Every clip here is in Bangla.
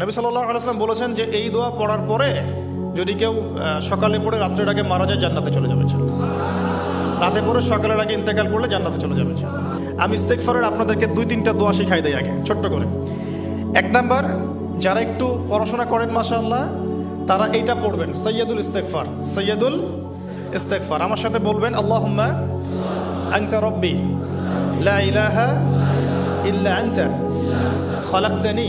নবী সাল্লাহ বলেছেন যে এই দোয়া পড়ার পরে যদি কেউ সকালে পড়ে রাত্রেটাকে মারা যায়, জান্নাতে চলে যাবে রাতে পরে সকালের আগে ইন্তেকাল করলে জান্নাতে চলে যাবে আমি ইস্তেকফারের আপনাদেরকে দুই তিনটা দোয়া শিখাই দেয় আগে, ছোট্ট করে। এক নাম্বার, যারা একটু পড়াশোনা করেন মাসাল্লাহ তারা এইটা পড়বেন সৈয়দুল ইস্তেকফার সৈয়দুল ইস্তেকফার আমার সাথে বলবেন আল্লাহ আংচা রব্বি লা ইলাহা ইল্লা আংচা খলাক্তানি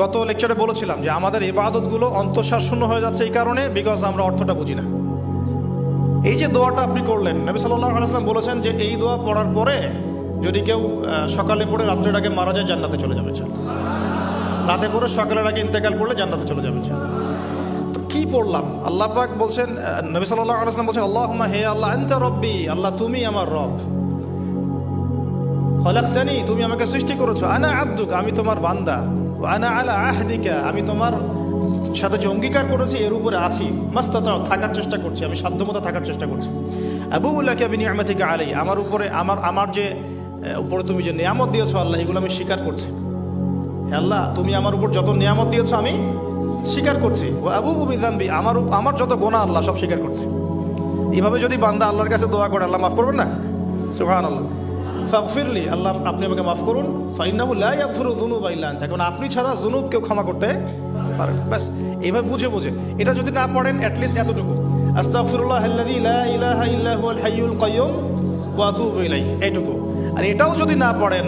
গত লেকচারে বলেছিলাম যে আমাদের ইবাদতগুলো অন্তঃসার শূন্য হয়ে যাচ্ছে এই কারণে বিকজ আমরা অর্থটা বুঝি না এই যে দোয়াটা আপনি করলেন, নবী সাল্লাহ বলেছেন যে এই দোয়া পড়ার পরে যদি কেউ সকালে পড়ে রাত্রের আগে মারা যায়, জান্নাতে চলে যাবে। রাতে পড়ে সকালের আগে ইন্তেকাল করলে জান্নাতে চলে যাবে। তো কি পড়লাম আল্লাহ পাক বলছেন নবী সাল্লাহ বলছেন আল্লাহ হে আল্লাহ, আনতা রব্বি, আল্লাহ তুমি আমার রব খলাকতানি, তুমি আমাকে সৃষ্টি করেছ। আনা আব্দুক, আমি তোমার বান্দা। আনা আলা আহদিকা, আমি তোমার সাথে যে অঙ্গীকার করেছি, এর উপরে আছি। মাস্তাত থাকার চেষ্টা করছি, আমি সাধ্যমতো থাকার চেষ্টা করছি। আবু উল্লাহকে আমি নিয়ামতিকা আলাই আমার উপরে, আমার আমার যে উপরে তুমি যে নিয়ামত দিয়েছ আল্লাহ, এগুলো আমি স্বীকার করছি। আল্লাহ, তুমি আমার উপর যত নিয়ামত দিয়েছ, আমি স্বীকার করছি। ও আবু বিধানবি আমার আমার যত গোনা আল্লাহ সব স্বীকার করছি। এইভাবে যদি বান্দা আল্লাহর কাছে দোয়া করে, আল্লাহ মাফ করবেন না? সুহান আল্লাহ ফাগফিরলি আল্লাহ আপনি আমাকে মাফ করুন। ফাইনাহু লা ইয়াগফিরু যুনুবা ইল্লা আনতা। কারণ আপনি ছাড়া যুনুব কেউ ক্ষমা করতে পারেন ব্যাস, এইভাবে বুঝে বুঝে। এটা যদি না পড়েন অ্যাটলিস্ট এতটুকু। আস্তাগফিরুল্লাহ আল্লাযী লা ইলাহা ইল্লা হুয়াল হাইয়ুল কাইয়্যুম ওয়া আতুবু ইলাইহি। এইটুকু। আর এটাও যদি না পড়েন,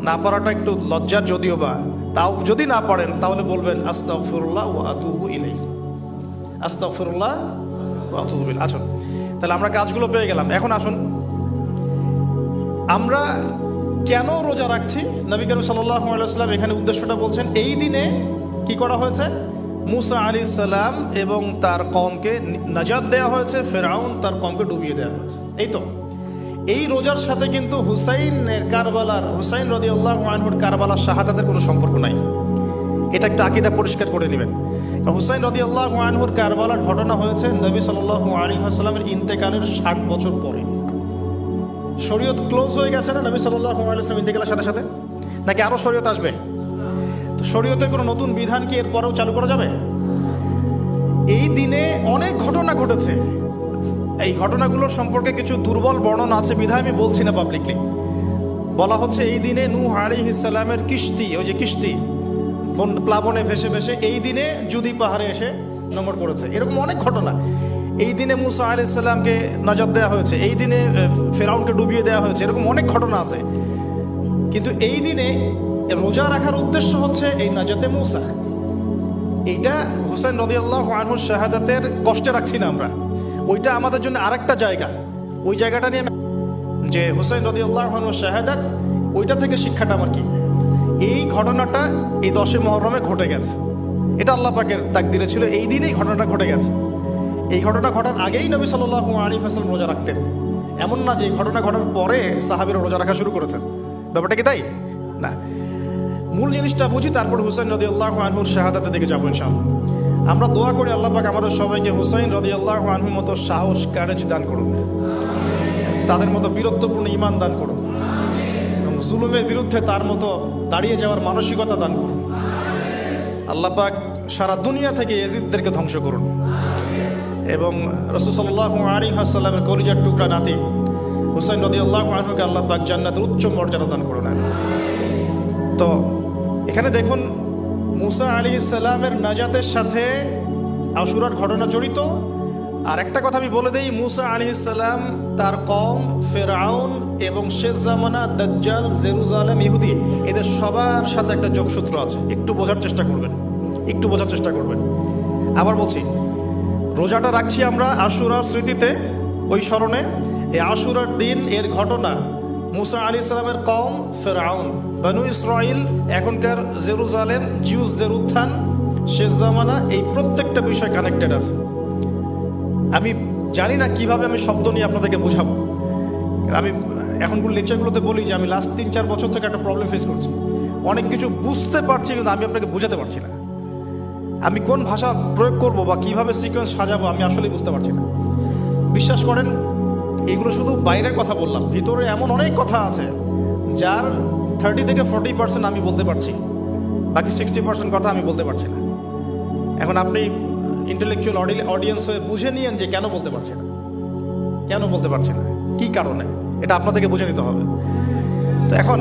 না পড়াটা একটু লজ্জার যদিও বা, তাও যদি না পড়েন, তাহলে বলবেন আস্তাগফিরুল্লাহ ওয়া আতুবু ইলাইহি। আস্তাগফিরুল্লাহ ওয়া আতুবু ইলাইহি। আসুন তাহলে আমরা কাজগুলো পেয়ে গেলাম। এখন আসুন। আমরা কেন রোজা রাখছি? নবী করিম সাল্লাম এখানে উদ্দেশ্যটা বলছেন, এই দিনে কি করা হয়েছে? মুসা আলী সালাম এবং তার কমকে নাজাদ দেওয়া হয়েছে, ফেরাউন তার কমকে ডুবিয়ে দেওয়া হয়েছে। এই তো। এই রোজার সাথে কিন্তু হুসাইনের কারবালার, হুসাইন রদি আল্লাহ আনহুর কারবালার শাহাদাতের কোনো সম্পর্ক নাই। এটা একটা আকিদা পরিষ্কার করে নেবেন। হুসাইন রদি আল্লাহ আনহুর কারবালার ঘটনা হয়েছে নবী সাল্লাহ আলী আসসালামের ইন্তেকালের ষাট বছর পরে। শরীয়ত ক্লোজ হয়ে গেছে না? নবী সাল্লাহ আলাইসলাম ইন্তেকালের সাথে সাথে? নাকি আরও শরীয়ত আসবে? তো শরীয়তের কোনো নতুন বিধান কি এরপরেও চালু করা যাবে? এই দিনে অনেক ঘটনা ঘটেছে। এই ঘটনাগুলোর সম্পর্কে কিছু দুর্বল বর্ণনা আছে বিধায় আমি বলছি না পাবলিকলি বলা হচ্ছে এই দিনে নূহ আলী ইসলামের কিস্তি ওই যে কিস্তি প্লাবনে ভেসে ভেসে এই দিনে জুদি পাহাড়ে এসে নম্বর করেছে। এরকম অনেক ঘটনা। এই দিনে মুসা আলি ইসলামকে নজর দেওয়া হয়েছে, এই দিনে ফেরাউনকে ডুবিয়ে দেওয়া হয়েছে, এরকম অনেক ঘটনা আছে। কিন্তু এই দিনে রোজা রাখার উদ্দেশ্য হচ্ছে এই নাজাতে মুসা। এইটা হুসেন নদী আল্লাহ আনহুর শাহাদাতের কষ্টে রাখছি না আমরা। ওইটা আমাদের জন্য আরেকটা জায়গা। ওই জায়গাটা নিয়ে যে হুসেন নদী আল্লাহ আনহুর শাহাদাত, ওইটা থেকে শিক্ষাটা আমার কি? এই ঘটনাটা এই দশে মহরমে ঘটে গেছে। এটা আল্লাহ পাকের তাকদিরে ছিল, এই দিনেই ঘটনাটা ঘটে গেছে। এই ঘটনা ঘটার আগেই নবী সাল্লাহ আলী হাসান রোজা রাখতেন। এমন না যে ঘটনা ঘটার পরে সাহাবিরা রোজা রাখা শুরু করেছেন। ব্যাপারটা কি তাই? না। মূল জিনিসটা বুঝি, তারপর হুসাইন রদি আল্লাহ আনহুর শাহাদাতের দিকে যাব ইনশাআল্লাহ। আমরা দোয়া করি আল্লাহ পাক আমাদের সবাইকে হুসাইন রদি আল্লাহ আনহুর মতো সাহস ক্যারেজ দান করুন তাদের মতো বীরত্বপূর্ণ ইমান দান করুন এবং জুলুমের বিরুদ্ধে তার মতো দাঁড়িয়ে যাওয়ার মানসিকতা দান করুন আল্লাহ পাক সারা দুনিয়া থেকে এজিদদেরকে ধ্বংস করুন। এবং রসুসল্লাহ আলী হাসাল্লামের কলিজার টুকরা নাতি হুসাইন রদি আল্লাহ আনহুকে আল্লাহ পাক জান্নাতের উচ্চ মর্যাদা দান করে করুন তো এখানে দেখুন, মুসা আলী ইসলামের নাজাতের সাথে আশুরার ঘটনা জড়িত। আর একটা কথা আমি বলে দিই, মুসা আলী ইসলাম তার কম ফেরাউন এবং শেষ জামানা দাজ্জাল, জেরুজালেম ইহুদি, এদের সবার সাথে একটা যোগসূত্র আছে। একটু বোঝার চেষ্টা করবেন, একটু বোঝার চেষ্টা করবেন। আবার বলছি রোজাটা রাখছি আমরা আশুরার স্মৃতিতে, ওই স্মরণে। এই আশুরার দিন, এর ঘটনা, মুসা আলী ইসলামের কম ফেরাউন বানু ইসরাইল এখনকার জেরুজালেম, জিউসদের উত্থান, শেষ জামানা, এই প্রত্যেকটা বিষয় কানেক্টেড আছে। আমি জানি না কীভাবে আমি শব্দ নিয়ে আপনাদেরকে বোঝাবো। আমি এখনগুলো লেকচারগুলোতে বলি যে আমি লাস্ট তিন চার বছর থেকে একটা প্রবলেম ফেস করছি। অনেক কিছু বুঝতে পারছি, কিন্তু আমি আপনাকে বোঝাতে পারছি না। আমি কোন ভাষা প্রয়োগ করব বা কীভাবে সিকোয়েন্স সাজাবো আমি আসলেই বুঝতে পারছি না। বিশ্বাস করেন, এগুলো শুধু বাইরের কথা বললাম, ভিতরে এমন অনেক কথা আছে যার থার্টি থেকে ফোর্টি পার্সেন্ট আমি বলতে পারছি, বাকি সিক্সটি পার্সেন্ট কথা আমি বলতে পারছি না। এখন আপনি ইন্টেলেকচুয়াল অডিয়েন্স হয়ে বুঝে নিয়েন যে কেন বলতে পারছি না। কেন বলতে পারছি না? কী কারণে? এটা আপনাদেরকে বুঝে নিতে হবে। তো এখন